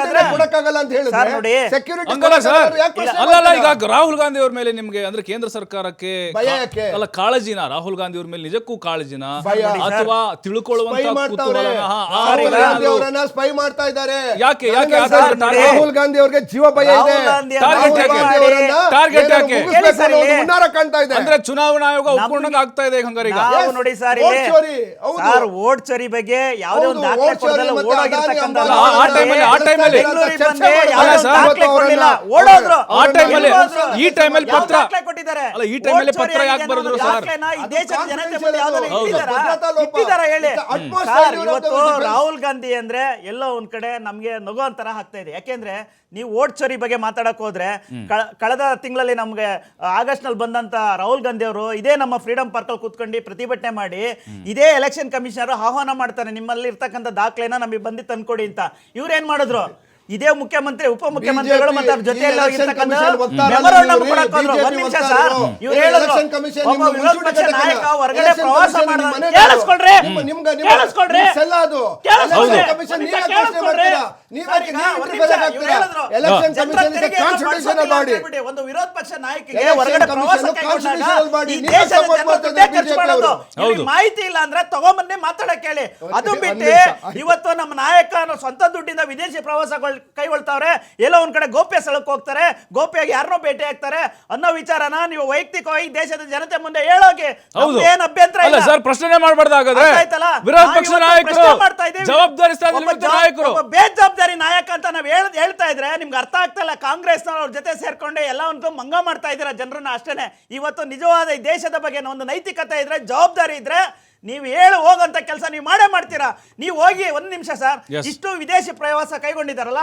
ಹಾಗಾದ್ರೆ ಕೊಡಕ್ಕಾಗಲ್ಲ ಅಂತ ಹೇಳಿದ್ರೆ ಸರ್ ನೋಡಿ, security ಹಂಗಲ್ಲ ಸರ್ ಕೊಡಕ್ಕಾಗಲ್ಲ, ಯಾಕೆ ಅಲ್ಲಲ್ಲ ಈಗ ರಾಹುಲ್ ಗಾಂಧಿ ಅವ್ರ ಮೇಲೆ ನಿಮ್ಗೆ ಅಂದ್ರೆ ಕೇಂದ್ರ ಸರ್ಕಾರಕ್ಕೆ ಭಯ ಯಾಕೆ? ಅಲ್ಲ ಕಾಳಜಿನ ರಾಹುಲ್ ಗಾಂಧಿ ಅವ್ರ ಮೇಲೆ ನಿಜಕ್ಕೂ ಕಾಳಜಿನ ಭಯ. ಅಥವಾ ಸ್ಪೈ ತಿಳ್ಕೊಳ್ಳುವಂತ ಮಾಡ್ತಾವ್ರೆ ಕುತೂಹಲನ? ಹಾ, ಆ ರಾಹುಲ್ ಥರ ಗಾಂಧಿ ಏನಾದ್ರು- ಅವರನ್ನ ಸ್ಪೈ ಮಾಡ್ತಾ ಇದ್ದಾರೆ ಯಾಕೆ? ಯಾಕೆ? ಆ ಥರ ಸರ್, target? ರಾಹುಲ್ ಗಾಂಧಿ ಅವ್ರಿಗೆ ಜೀವ ಭಯ ಇದೆ ರಾಹುಲ್ ಗಾಂಧಿ ರಾಹುಲ್ ಯಾಕೆ? ಗಾಂಧಿ ಅವರನ್ನ Target ಏನಾದ್ರು ಯಾಕೆ? ಮುಗಿಸ್ಬೇಕು ಅನ್ನೋ ಒಂದು ಇಲ್ಲಿ. ಕಾಣ್ತಾ ಇದೆ ಅಂದ್ರೆ ಚುನಾವಣಾ ಆಯೋಗ ಒಪ್ಕೊಂಡಂಗ ಆಗ್ತಾ ಇದೆ ಹಂಗಾರೆ ಈಗ ನಾವು Yes, ನೋಡಿ ಸರ್ vote ಇಲ್ಲಿ ಚೋರಿ, ಹೌದು. ಸರ್ ಓಟ್ ಚೋರಿ ಬಗ್ಗೆ ಯಾವುದೇ ಒಂದು ಹೌದು, ದಾಖಲೆ vote ಚೋರಿ ಕೊಡದಲ್ಲ ಮತ್ತೆ ಓಡೋಗಿರ್ತಕ್ಕಂಥ ಅದಾನಿ ಅಲ್ಲ, ಆ ಟೈಮಲ್ಲಿ ಆ ಟೈಮಲ್ಲಿ ಆ ಟೈಮಲ್ಲಿ ಈ ಟೈಮಲ್ಲಿ ಪತ್ರ ಅಲ್ಲ, ಈ ಟೈಮಲ್ಲಿ ಪತ್ರ ಯಾಕೆ ಬರೆದ್ರು ಸರ್? ಇವತ್ತು ರಾಹುಲ್ ಗಾಂಧಿ ಅಂದ್ರೆ ಎಲ್ಲೋ ಒಂದ್ ಕಡೆ ನಮ್ಗೆ ನಗು ಅಂತರ ಆಗ್ತಾ ಇದೆ. ಯಾಕೆಂದ್ರೆ ನೀವು ಓಟ್ ಚೋರಿ ಬಗ್ಗೆ ಮಾತಾಡಕ್ ಹೋದ್ರೆ ಕಳೆದ ತಿಂಗಳಲ್ಲಿ ನಮ್ಗೆ ಆಗಸ್ಟ್ನಲ್ಲಿ ಬಂದಂತ ರಾಹುಲ್ ಗಾಂಧಿ ಅವರು ಇದೇ ನಮ್ಮ ಫ್ರೀಡಂ ಪಾರ್ಕ್ ಅಲ್ಲಿ ಕೂತ್ಕೊಂಡು ಪ್ರತಿಭಟನೆ ಮಾಡಿ ಇದೇ ಎಲೆಕ್ಷನ್ ಕಮಿಷನರ್ ಆಹ್ವಾನ ಮಾಡ್ತಾರೆ. ನಿಮ್ಮಲ್ಲಿ ಇರ್ತಕ್ಕಂಥ ದಾಖಲೆನ ನಮಗೆ ಬಂದಿ ತಂದ್ಕೊಡಿ ಅಂತ. ಇವ್ರು ಏನ್ ಮಾಡಿದ್ರು? ಇದೇ ಮುಖ್ಯಮಂತ್ರಿ ಉಪಮುಖ್ಯಮಂತ್ರಿಗಳು ಮತ್ತೆ ಅವ್ರ ಜೊತೆಯಲ್ಲಿ. ಒಂದ್ ನಿಮಿಷ ಸರ್ ಇವ್ರು ಹೇಳಿದ್ರು. ಒಬ್ಬ ವಿರೋಧ ಪಕ್ಷ ನಾಯಕ. ಹೊರಗಡೆ ಪ್ರವಾಸ commission ಮಾಡಿದ ನಿಮ್ಮ ಮನೆಗೆ ಕೇಳಿಸ್ಕೊಳ್ರಿ. ನಿಮ್ಮ- ನಿಮ್ಗೆ- ನಿಮ್ಮ- ಕೇಳಿಸ್ಕೊಳ್ರಿ. ಅದು. ಕೇಳಿಸ್ಕೊಳ್ರಿ. Election commission ಒಂದ್ ವಿರೋಧ ಪಕ್ಷ ನಾಯಕಿಗೆ ಹೊರಗಡೆ ಪ್ರವಾಸ. ಮಾಹಿತಿ ಇಲ್ಲ ಅಂದ್ರೆ ತಗೊಂಬನ್ನಿ ಮಾತಾಡಕ್ಕೆ ಹೇಳಿ ಅದು ಬಿಟ್ಟು ಇವತ್ತು ನಮ್ಮ ನಾಯಕ ಸ್ವಂತ ದುಡ್ಡಿಂದ ವಿದೇಶಿ ಪ್ರವಾಸಗಳು ಕೈಗೊಳ್ತಾವ್ರೆ ಎಲ್ಲೋ ಒಂದ್ ಕಡೆ ಗೋಪ್ಯ ಸ್ಥಳಕ್ಕೆ ಹೋಗ್ತಾರೆ ಗೋಪ್ಯಾಗಿ ಯಾರನ್ನೋ ಭೇಟಿ ಆಗ್ತಾರೆ ಅನ್ನೋ ವಿಚಾರನ ನೀವು ವೈಯಕ್ತಿಕವಾಗಿ ದೇಶದ ಜನತೆ ಮುಂದೆ ಹೇಳೋಕೆ ಹೌದು. ಏನ್ ಅಭ್ಯಂತರ ಅಲ್ಲ ಇಲ್ಲ. ಸರ್ ಪ್ರಶ್ನೆ ಮಾಡಬಾರ್ದು ಹಾಗಾದ್ರೆ ಅರ್ಥ ಆಯ್ತಲ್ಲ? ವಿರೋಧ ನಾವು ಪಕ್ಷ ಇವತ್ತು ನಾಯಕರು ಪ್ರಶ್ನೆ ಮಾಡ್ತಾ ಇದ್ದೀವಿ. ಜವಾಬ್ದಾರಿ ಸ್ಥಾನದಲ್ಲಿ ಒಬ್ಬ ಇರುವಂತ ನಾಯಕರು. ಒಬ್ಬ ಬೇಜವಾಬ್ದಾರಿ ನಾಯಕ ಅಂತ ನಾವು ಹೇಳ್ ಹೇಳ್ತಾ ಇದ್ರೆ ನಿಮ್ಗೆ ಅರ್ಥ ಆಗ್ತಾ ಇಲ್ಲ ಕಾಂಗ್ರೆಸ್ ಅವ್ರ ಜೊತೆ ಸೇರ್ಕೊಂಡು ಎಲ್ಲ ಒಂದು ಮಂಗ ಮಾಡ್ತಾ ಇದ್ದೀರಾ ಜನರನ್ನ ಅಷ್ಟೇನೆ. ಇವತ್ತು ನಿಜವಾದ ಈ ದೇಶದ ಬಗ್ಗೆ ಒಂದು ನೈತಿಕತೆ ಇದ್ರೆ ಜವಾಬ್ದಾರಿ ಇದ್ರೆ ನೀವು ಹೇಳು ಹೋಗಂತ ಕೆಲಸ ನೀವು ಮಾಡೇ ಮಾಡ್ತೀರಾ? ನೀವು ಹೋಗಿ ಒಂದ್ ನಿಮಿಷ ಸರ್ ಇಷ್ಟು ವಿದೇಶಿ ಪ್ರವಾಸ ಕೈಗೊಂಡಿದ್ದಾರಲ್ಲ?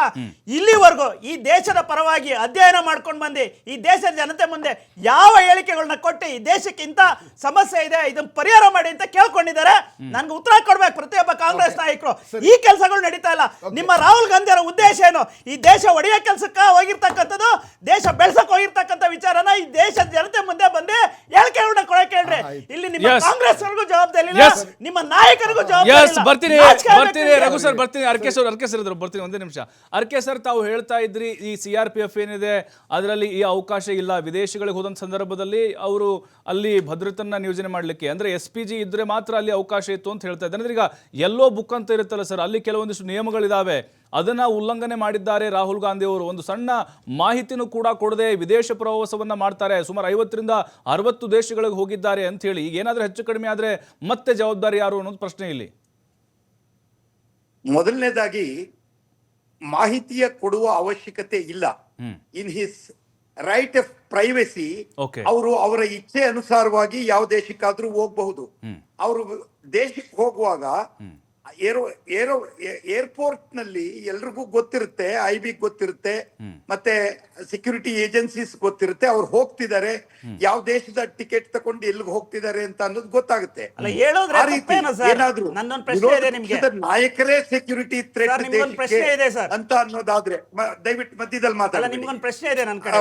ಇಲ್ಲಿವರೆಗೂ ಈ ದೇಶದ ಪರವಾಗಿ ಅಧ್ಯಯನ ಮಾಡ್ಕೊಂಡು ಬಂದು ಈ ದೇಶದ ಜನತೆ ಮುಂದೆ ಯಾವ ಹೇಳಿಕೆಗಳನ್ನ ಕೊಟ್ಟು ಈ ದೇಶಕ್ಕೆ ಇಂಥ ಸಮಸ್ಯೆ ಇದೆ ಇದನ್ನ ಪರಿಹಾರ ಮಾಡಿ ಅಂತ ಕೇಳ್ಕೊಂಡಿದ್ದಾರೆ. ನನ್ಗೆ ಉತ್ತರ ಕೊಡ್ಬೇಕು ಪ್ರತಿಯೊಬ್ಬ ಕಾಂಗ್ರೆಸ್ ನಾಯಕರು. ಈ ಕೆಲಸಗಳು ನಡೀತಾ ಇಲ್ಲ. ನಿಮ್ಮ ರಾಹುಲ್ ಗಾಂಧಿ ಅವರ ಉದ್ದೇಶ ಏನು? ಈ ದೇಶ ಒಡೆಯೋ ಕೆಲಸಕ್ಕ ಹೋಗಿರ್ತಕ್ಕಂಥದ್ದು ದೇಶ ಬೆಳೆಸಕ್ ಹೋಗಿರ್ತಕ್ಕಂಥ ವಿಚಾರನ ಈ ದೇಶದ ಜನತೆ ಮುಂದೆ ಬಂದು ಹೇಳಿಕೆಗಳನ್ನ ಕೊಡಕ್ಕೆ ಹೇಳ್ರಿ. ಇಲ್ಲಿ ನಿಮ್ಮ. ಕಾಂಗ್ರೆಸ್ ಅವ್ರಿಗೂ ಜವಾಬ್ದಾರಿ ಇಲ್ಲ Yes. ನಿಮ್ಮ ನಾಯಕರಿಗೂ ಜವಾಬ್ದಾರಿ ಎಸ್ ಇಲ್ಲ. ಬರ್ತೀನಿ. ಬರ್ತೀನಿ. ರಘು ಸರ್ ಬರ್ತೀನಿ. ಅರ್ಕೆ ಸರ್ ಅರ್ಕೆ ಸರ್ ಇದ್ರು. ಬರ್ತೀನಿ ಒಂದೇ ನಿಮಿಷ. ಅರ್ಕೆ ಸರ್ ತಾವು ಹೇಳ್ತಾ ಇದ್ರಿ ಈ ಸಿ ಆರ್ ಪಿ ಎಫ್ ಏನಿದೆ ಅದರಲ್ಲಿ ಈ ಅವಕಾಶ ಇಲ್ಲ. ವಿದೇಶಗಳಿಗೆ ಹೋದಂತ ಸಂದರ್ಭದಲ್ಲಿ ಅವರು ಅಲ್ಲಿ ಭದ್ರತನ್ನ ನಿಯೋಜನೆ ಮಾಡಲಿಕ್ಕೆ ಅಂದ್ರೆ ಎಸ್ ಪಿ ಜಿ ಇದ್ರೆ ಮಾತ್ರ ಅಲ್ಲಿ ಅವಕಾಶ ಇತ್ತು ಅಂತ ಹೇಳ್ತಾ ಇದ್ದಾರೆ. ಅಂದ್ರೆ ಈಗ ಎಲ್ಲೋ ಬುಕ್ ಅಂತ ಇರುತ್ತಲ್ಲ ಸರ್ ಅಲ್ಲಿ ಕೆಲವೊಂದಿಷ್ಟು ನಿಯಮಗಳಿದಾವೆ. ಅದನ್ನ ಉಲ್ಲಂಘನೆ ಮಾಡಿದ್ದಾರೆ ರಾಹುಲ್ ಗಾಂಧಿ ಅವರು. ಒಂದು ಸಣ್ಣ ಮಾಹಿತಿನೂ ಕೂಡ ಕೊಡದೆ ವಿದೇಶ ಪ್ರವಾಸವನ್ನ ಮಾಡ್ತಾರೆ. ಸುಮಾರು ಐವತ್ತರಿಂದ ಅರವತ್ತು ದೇಶಗಳಿಗೆ ಹೋಗಿದ್ದಾರೆ ಅಂತ ಹೇಳಿ. ಈಗ ಏನಾದ್ರೂ ಹೆಚ್ಚು ಕಡಿಮೆ ಆದ್ರೆ ಮತ್ತೆ ಜವಾಬ್ದಾರಿ ಯಾರು ಅನ್ನೋದು ಪ್ರಶ್ನೆ ಇಲ್ಲಿ. ಮೊದಲನೇದಾಗಿ ಮಾಹಿತಿಯ ಕೊಡುವ ಅವಶ್ಯಕತೆ ಇಲ್ಲ. In his right of privacy ಅವರು ಅವರ ಇಚ್ಛೆ ಅನುಸಾರವಾಗಿ ಯಾವ ದೇಶಕ್ಕಾದ್ರೂ ಹೋಗಬಹುದು. ಅವರು ದೇಶಕ್ಕೆ ಹೋಗುವಾಗ ಏರೋ ಏರೋ ಏರ್ಪೋರ್ಟ್ನಲ್ಲಿ ಎಲ್ರಿಗೂ ಗೊತ್ತಿರುತ್ತೆ ಐ ಬಿ ಗೊತ್ತಿರುತ್ತೆ ಮತ್ತೆ ಸೆಕ್ಯೂರಿಟಿ ಏಜೆನ್ಸೀಸ್ ಗೊತ್ತಿರುತ್ತೆ ಅವ್ರು ಹೋಗ್ತಿದ್ದಾರೆ. ಯಾವ ದೇಶದ ಟಿಕೆಟ್ ತಕೊಂಡು ಎಲ್ಲಿಗೆ ಹೋಗ್ತಿದ್ದಾರೆ ಅಂತ ಅನ್ನೋದು ಗೊತ್ತಾಗುತ್ತೆ. ಅಲ್ಲ, ಹೇಳೋದ್ರೆ ಆ ಸರ್? ಏನಾದ್ರೂ ನನ್ನೊಂದು ಪ್ರಶ್ನೆ ಇದೆ ವಿರೋಧ ನಿಮ್ಗೆ. ನಾಯಕರೇ ಸೆಕ್ಯೂರಿಟಿ ಪ್ರಶ್ನೆ ಇದೆ ಸರ್. ಅಂತ ಅನ್ನೋದಾದ್ರೆ ದಯವಿಟ್ಟು ಮಧ್ಯದಲ್ಲಿ ಅಲ್ಲ ಮಾತಾಡಿ ನಿಮ್ಗೊಂದು ಪ್ರಶ್ನೆ ಇದೆ ನನ್ನ ಕಡೆ.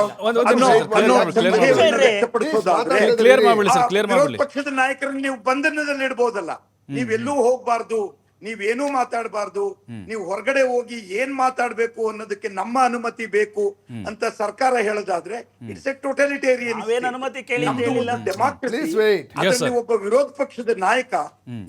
ಪಕ್ಷದ ನಾಯಕರನ್ನ ನೀವು ಬಂಧನದಲ್ಲಿ ಇಡಬಹುದಲ್ಲ ನೀವೆಲ್ಲೂ ಹೋಗ್ಬಾರ್ದು. ನೀವೇನೂ ಮಾತಾಡಬಾರ್ದು. ನೀವು ಹೊರಗಡೆ ಹೋಗಿ ಏನ್ ಮಾತಾಡ್ಬೇಕು ಅನ್ನೋದಕ್ಕೆ ನಮ್ಮ ಅನುಮತಿ ಬೇಕು ಅಂತ ಸರ್ಕಾರ ಹೇಳೋದಾದ್ರೆ ಇಟ್ಸ್ ಎ ಟೋಟಲಿಟೇರಿಯನ್ ಡೆಮಾಕ್ರೆಸಿ ಒಬ್ಬ ವಿರೋಧ ಪಕ್ಷದ ನಾಯಕ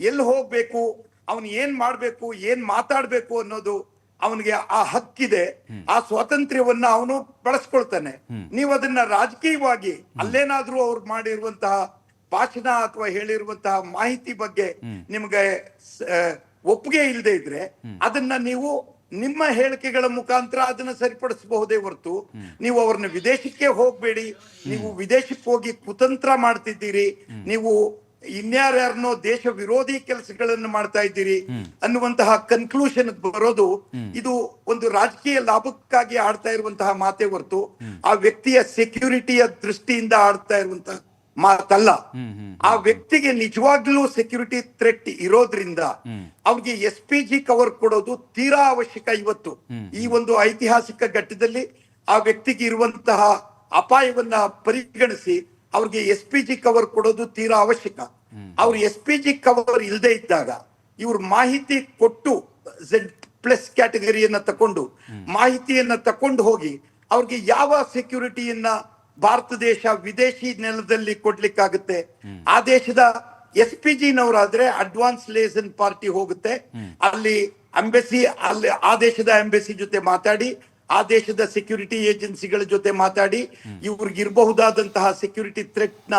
ಎಲ್ಲಿ ಹೋಗ್ಬೇಕು ಅವನ್ ಏನ್ ಮಾಡ್ಬೇಕು ಏನ್ ಮಾತಾಡ್ಬೇಕು ಅನ್ನೋದು ಅವನಿಗೆ ಆ ಹಕ್ಕಿದೆ. ಆ ಸ್ವಾತಂತ್ರ್ಯವನ್ನ ಅವನು ಬಳಸ್ಕೊಳ್ತಾನೆ. ನೀವು ಅದನ್ನ ರಾಜಕೀಯವಾಗಿ ಅಲ್ಲೇನಾದ್ರೂ ಅವ್ರು ಮಾಡಿರುವಂತಹ ಭಾಷಣ ಅಥವಾ ಹೇಳಿರುವಂತಹ ಮಾಹಿತಿ ಬಗ್ಗೆ ನಿಮ್ಗೆ ಆ, ಒಪ್ಪಿಗೆ ಇಲ್ಲದೆ ಇದ್ರೆ ಅದನ್ನ ನೀವು ನಿಮ್ಮ ಹೇಳಿಕೆಗಳ ಮುಖಾಂತರ ಅದನ್ನ ಸರಿಪಡಿಸಬಹುದೇ ಹೊರತು ನೀವು ಅವ್ರನ್ನ ವಿದೇಶಕ್ಕೆ ಹೋಗ್ಬೇಡಿ ನೀವು ವಿದೇಶಕ್ಕೆ ಹೋಗಿ ಕುತಂತ್ರ ಮಾಡ್ತಿದ್ದೀರಿ ನೀವು ಇನ್ಯಾರ್ಯಾರನೋ ದೇಶ ವಿರೋಧಿ ಕೆಲಸಗಳನ್ನು ಮಾಡ್ತಾ ಇದ್ದೀರಿ ಅನ್ನುವಂತಹ ಕನ್ಕ್ಲೂಷನ್ ಬರೋದು ಇದು ಒಂದು ರಾಜಕೀಯ ಲಾಭಕ್ಕಾಗಿ ಆಡ್ತಾ ಇರುವಂತಹ ಮಾತೇ ಹೊರತು ಆ ವ್ಯಕ್ತಿಯ ಸೆಕ್ಯೂರಿಟಿಯ ದೃಷ್ಟಿಯಿಂದ ಆಡ್ತಾ ಇರುವಂತಹ ಮಾತಲ್ಲ. ಆ ವ್ಯಕ್ತಿಗೆ ನಿಜವಾಗ್ಲೂ ಸೆಕ್ಯೂರಿಟಿ ಥ್ರೆಟ್ ಇರೋದ್ರಿಂದ ಅವ್ರಿಗೆ ಎಸ್ ಪಿ ಜಿ ಕವರ್ ಕೊಡೋದು ತೀರಾ ಅವಶ್ಯಕ ಇವತ್ತು. ಈ ಒಂದು ಐತಿಹಾಸಿಕ ಘಟ್ಟದಲ್ಲಿ ಆ ವ್ಯಕ್ತಿಗೆ ಇರುವಂತಹ ಅಪಾಯವನ್ನ ಪರಿಗಣಿಸಿ ಅವ್ರಿಗೆ ಎಸ್ ಪಿ ಜಿ ಕವರ್ ಕೊಡೋದು ತೀರಾ ಅವಶ್ಯಕ. ಅವ್ರು ಎಸ್ ಪಿ ಜಿ ಕವರ್ ಇಲ್ಲದೆ ಇದ್ದಾಗ ಇವ್ರು ಮಾಹಿತಿ ಕೊಟ್ಟು ಪ್ಲಸ್ ಕ್ಯಾಟಗರಿಯನ್ನ ತಕೊಂಡು ಮಾಹಿತಿಯನ್ನ ತಕೊಂಡು ಹೋಗಿ ಅವ್ರಿಗೆ ಯಾವ ಸೆಕ್ಯೂರಿಟಿಯನ್ನ ಭಾರತ ದೇಶ ವಿದೇಶಿ ನೆಲದಲ್ಲಿ ಕೊಡ್ಲಿಕ್ಕಾಗುತ್ತೆ. ಆ ದೇಶದ ಎಸ್ ಪಿ ಜಿ ನವರಾದ್ರೆ ಅಡ್ವಾನ್ಸ್ ಲೇಸನ್ ಪಾರ್ಟಿ ಹೋಗುತ್ತೆ. ಅಲ್ಲಿ ಅಂಬೆಸಿ ಅಲ್ಲಿ ಆ ದೇಶದ ಅಂಬೆಸಿ ಜೊತೆ ಮಾತಾಡಿ ಆ ದೇಶದ ಸೆಕ್ಯೂರಿಟಿ ಏಜೆನ್ಸಿಗಳ ಜೊತೆ ಮಾತಾಡಿ ಇವ್ರಿಗೆ ಇರಬಹುದಾದಂತಹ ಸೆಕ್ಯೂರಿಟಿ ಥ್ರೆಟ್ನ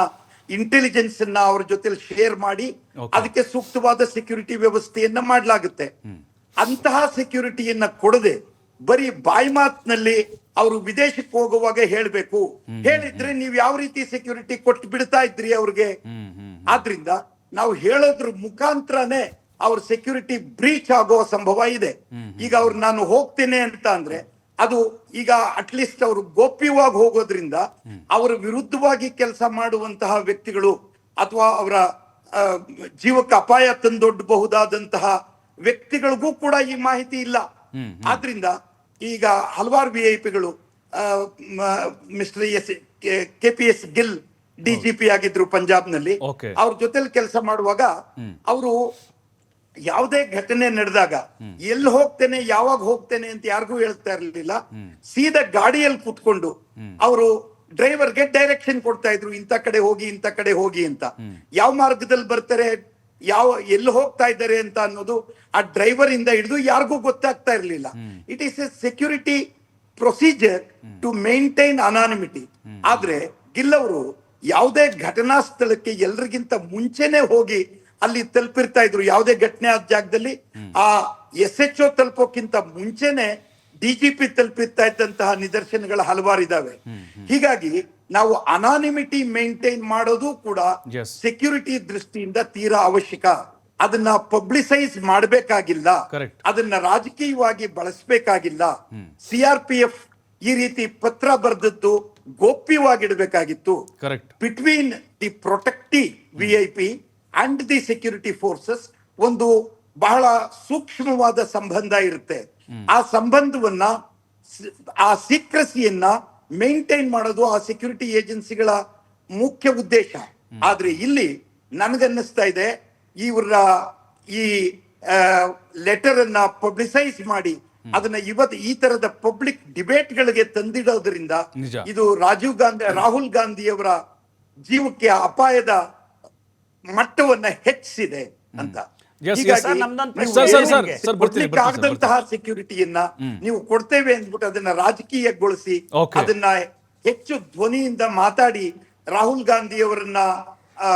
ಇಂಟೆಲಿಜೆನ್ಸ್ ಅನ್ನ ಅವ್ರ ಜೊತೆ ಶೇರ್ ಮಾಡಿ ಅದಕ್ಕೆ ಸೂಕ್ತವಾದ ಸೆಕ್ಯೂರಿಟಿ ವ್ಯವಸ್ಥೆಯನ್ನ ಮಾಡಲಾಗುತ್ತೆ. ಅಂತಹ ಸೆಕ್ಯೂರಿಟಿಯನ್ನ ಕೊಡದೆ ಬರೀ ಬಾಯಿ ಮಾತಿನಲ್ಲಿ ಅವರು ವಿದೇಶಕ್ಕೆ ಹೋಗುವಾಗ ಹೇಳ್ಬೇಕು. ಹೇಳಿದ್ರೆ ನೀವು ಯಾವ ರೀತಿ ಸೆಕ್ಯೂರಿಟಿ ಕೊಟ್ಟು ಬಿಡ್ತಾ ಇದ್ರಿ ಅವ್ರಿಗೆ? ಆದ್ರಿಂದ ನಾವು ಹೇಳೋದ್ರ ಮುಖಾಂತರನೇ ಅವ್ರ ಸೆಕ್ಯೂರಿಟಿ ಬ್ರೀಚ್ ಆಗೋ ಸಂಭವ ಇದೆ. ಈಗ ಅವ್ರು ನಾನು ಹೋಗ್ತೇನೆ ಅಂತ ಅಂದ್ರೆ ಅದು ಈಗ ಅಟ್ಲೀಸ್ಟ್ ಅವರು ಗೋಪ್ಯವಾಗಿ ಹೋಗೋದ್ರಿಂದ ಅವರ ವಿರುದ್ಧವಾಗಿ ಕೆಲಸ ಮಾಡುವಂತಹ ವ್ಯಕ್ತಿಗಳು ಅಥವಾ ಅವರ ಜೀವಕ್ಕೆ ಅಪಾಯ ತಂದೊಡ್ಡಬಹುದಾದಂತಹ ವ್ಯಕ್ತಿಗಳಿಗೂ ಕೂಡ ಈ ಮಾಹಿತಿ ಇಲ್ಲ. ಆದ್ರಿಂದ ಈಗ ಹಲವಾರು V I ಪಿಗಳು mister S K P S Gill D G P ಆಗಿದ್ರು ಪಂಜಾಬ್ನಲ್ಲಿ ನಲ್ಲಿ ಅವ್ರ ಜೊತೆಲಿ ಕೆಲಸ ಮಾಡುವಾಗ ಅವರು ಯಾವುದೇ ಘಟನೆ ನಡೆದಾಗ ಎಲ್ಲಿ ಹೋಗ್ತೇನೆ ಯಾವಾಗ ಹೋಗ್ತೇನೆ ಅಂತ ಯಾರಿಗೂ ಹೇಳ್ತಾ ಇರ್ಲಿಲ್ಲ. ಸೀದಾ ಗಾಡಿಯಲ್ಲಿ ಕುತ್ಕೊಂಡು ಅವರು ಡ್ರೈವರ್ಗೆ ಡೈರೆಕ್ಷನ್ ಕೊಡ್ತಾ ಇದ್ರು ಇಂಥ ಕಡೆ ಹೋಗಿ ಇಂಥ ಕಡೆ ಹೋಗಿ ಅಂತ. ಯಾವ ಮಾರ್ಗದಲ್ಲಿ ಬರ್ತಾರೆ ಯಾವ ಎಲ್ಲಿ ಹೋಗ್ತಾ ಇದ್ದಾರೆ ಅಂತ ಅನ್ನೋದು ಆ ಡ್ರೈವರ್ ಇಂದ ಹಿಡಿದು ಯಾರಿಗೂ ಗೊತ್ತಾಗ್ತಾ ಇರಲಿಲ್ಲ. It is a security procedure to maintain anonymity ಆದ್ರೆ ಗಿಲ್ ಅವರು ಯಾವುದೇ ಘಟನಾ ಸ್ಥಳಕ್ಕೆ ಎಲ್ರಿಗಿಂತ ಮುಂಚೆನೆ ಹೋಗಿ ಅಲ್ಲಿ ತಲುಪಿರ್ತಾ ಇದ್ರು ಯಾವುದೇ ಘಟನೆ ಆದ ಜಾಗದಲ್ಲಿ. ಆ ಎಸ್ ಎಚ್ ಒ ತಲುಪೋಕ್ಕಿಂತ ಮುಂಚೆನೆ ಡಿಜಿಪಿ ತಲ್ಪಿತ ಇದ್ದಂತಹ ನಿದರ್ಶನಗಳು ಹಲವಾರು ಇದಾವೆ. ಹೀಗಾಗಿ ನಾವು ಅನಾನಿಮಿಟಿ ಮೇಂಟೈನ್ ಮಾಡೋದು ಕೂಡ ಸೆಕ್ಯೂರಿಟಿ ದೃಷ್ಟಿಯಿಂದ ತೀರಾ ಅವಶ್ಯಕ. ಅದನ್ನ ಪಬ್ಲಿಸೈಸ್ ಮಾಡಬೇಕಾಗಿಲ್ಲ. ಅದನ್ನ ರಾಜಕೀಯವಾಗಿ ಬಳಸಬೇಕಾಗಿಲ್ಲ. ಸಿ ಆರ್ ಪಿ ಎಫ್ ಈ ರೀತಿ ಪತ್ರ ಬರೆದದ್ದು ಗೋಪ್ಯವಾಗಿಡಬೇಕಾಗಿತ್ತು. Between the protective V I P and the security forces ಒಂದು ಬಹಳ ಸೂಕ್ಷ್ಮವಾದ ಸಂಬಂಧ ಇರುತ್ತೆ. ಆ ಸಂಬಂಧವನ್ನ ಆ ಸೀಕ್ರೆಸಿಯನ್ನ ಮೇಂಟೈನ್ ಮಾಡೋದು ಆ ಸೆಕ್ಯೂರಿಟಿ ಏಜೆನ್ಸಿಗಳ ಮುಖ್ಯ ಉದ್ದೇಶ. ಆದ್ರೆ ಇಲ್ಲಿ ನನಗನ್ನಿಸ್ತಾ ಇದೆ ಇವರ ಈ ಲೆಟರ್ ಅನ್ನ ಪಬ್ಲಿಸೈಸ್ ಮಾಡಿ ಅದನ್ನ ಇವತ್ತು ಈ ತರದ ಪಬ್ಲಿಕ್ ಡಿಬೇಟ್ ಗಳಿಗೆ ತಂದಿಡೋದ್ರಿಂದ ಇದು ರಾಜೀವ್ ಗಾಂಧಿ ರಾಹುಲ್ ಗಾಂಧಿಯವರ ಜೀವಕ್ಕೆ ಅಪಾಯದ ಮಟ್ಟವನ್ನ ಹೆಚ್ಚಿಸಿದೆ ಅಂತ. ಸೆಕ್ಯೂರಿಟಿಯನ್ನ ನೀವು ಕೊಡ್ತೇವೆ ಅಂದ್ಬಿಟ್ಟು ಅದನ್ನ ರಾಜಕೀಯಗೊಳಿಸಿ. ಅದನ್ನ ಹೆಚ್ಚು ಧ್ವನಿಯಿಂದ ಮಾತಾಡಿ ರಾಹುಲ್ ಗಾಂಧಿಯವರನ್ನ